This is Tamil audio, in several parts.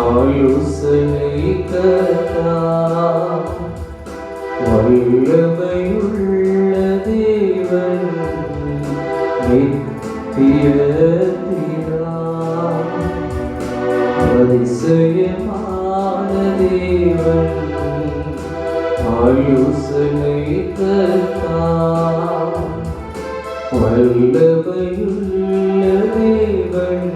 ஆலோசனை கர்த்தா வல்லமையுள்ள அதிசயமான தேவன் ஆலோசனை கர்த்தா வல்லமையுள்ள தேவன்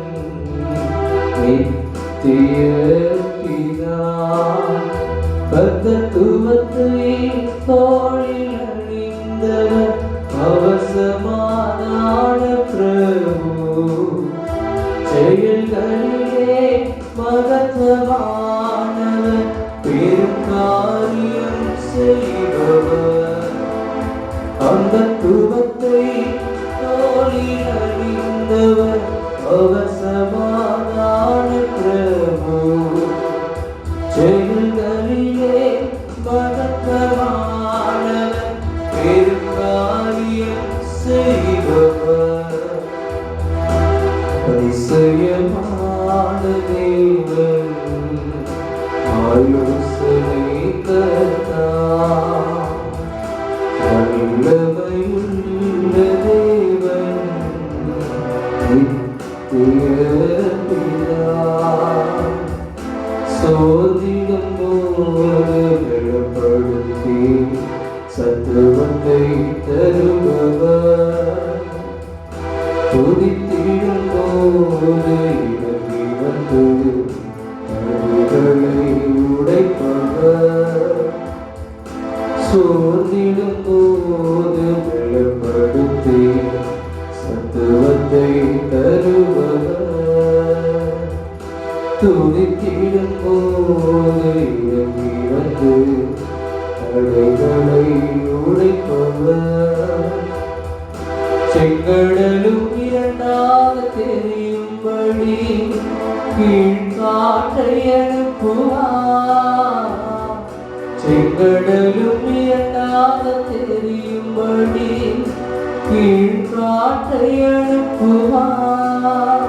மகத்துவமானவர் பெரும் செய்பவர். அந்த துவத்தை அறிந்தவர் அவர் சோதிடும் போது சத்துவத்தை தருபவர் துதித்திடும் போது தடைகளை உடைப்பவர் செங்கடலும் இரண்டாக தெரியும்படி கீழ்காற்றை அனுப்புவார். செங்கடலும் இரண்டாக தெரியும்படி கீழ்காற்றை அனுப்புவார்.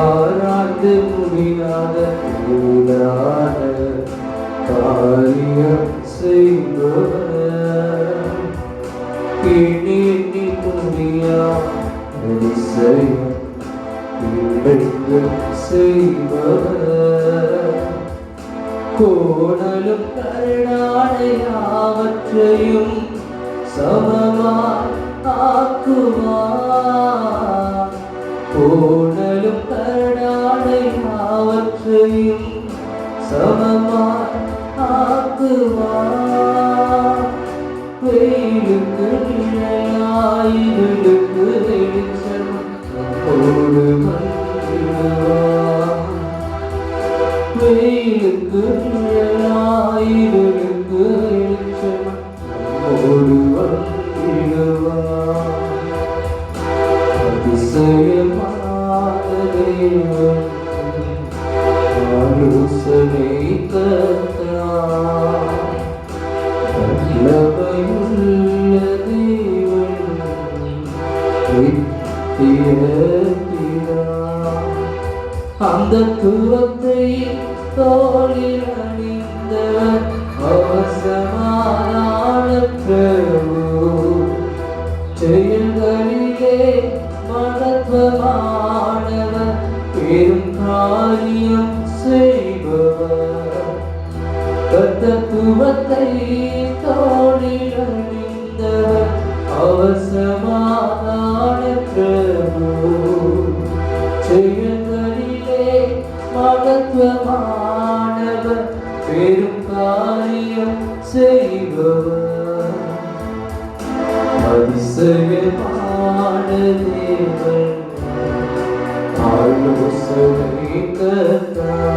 ஆராய்ந்து முடியாத தீராத காரியம் செய்வோர் எண்ணி எண்ணி முடியாத அதிசயம் இன்றைக்கும் கருணாடையாவற்றையும் சமமாய் கோணலும் கருணாடையாவற்றையும் சமமாய் ஆக்குவார். வெயிலுக்கு நிழலாயிருக்கு வெளிச்சம். அந்த துவத்தை தோளில் அணிந்தவர் அவசமான கத்தத்துவத்தை தோழில் அணிந்தவர் அவசமான பிரபு. செயல்களிலே மகத்துவமானவர் பெரும் காரியம் செய்பவர். அதிசயமான தேவன். ஆலோசனை கத்தான்